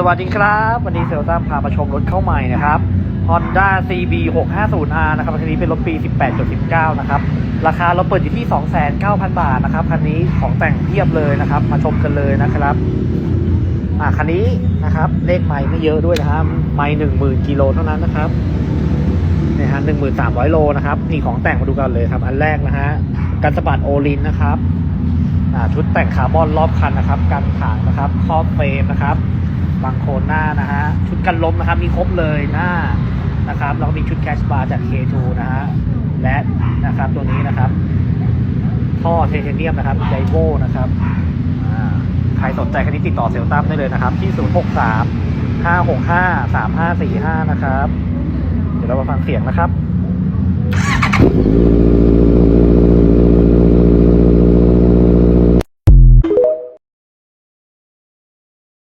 สวัสดีครับ วันนี้เซลต้าพามาชมรถเข้าใหม่นะครับ Honda CB 650R นะครับคันนี้เป็นรถปี 18.19 นะครับ ราคาเราเปิดอยู่ที่ 29,000 บาทนะครับ คันนี้ของแต่งเพียบเลยนะครับ มาชมกันเลยนะครับ อ่าคันนี้นะครับ เลขไม้ไม่เยอะด้วยนะครับ ไม้หนึ่งหมื่นกิโลเท่านั้นนะครับนี่ยฮะหนึ่งหมื่นสามร้อยโลนะครับ นี่ของแต่งมาดูกันเลยครับ อันแรกนะฮะ กันสะบัดโอลินนะครับ อ่า ชุดแต่งคาร์บอนรอบคันนะครับ กันถางนะครับ ครอบเฟรมนะครับ กันลมนะครับ มีครบเลยหน้านะครับแล้วก็มีชุดแคชบาร์จาก K2 นะฮะและนะครับตัวนี้นะครับ ท่อเทเทเนียมนะครับไดโวนะครับใครสนใจคันนี้ติดต่อเซลตัมได้เลยนะครับ ที่ 063 565 3545 นะครับ เดี๋ยวเรามาฟังเสียงนะครับ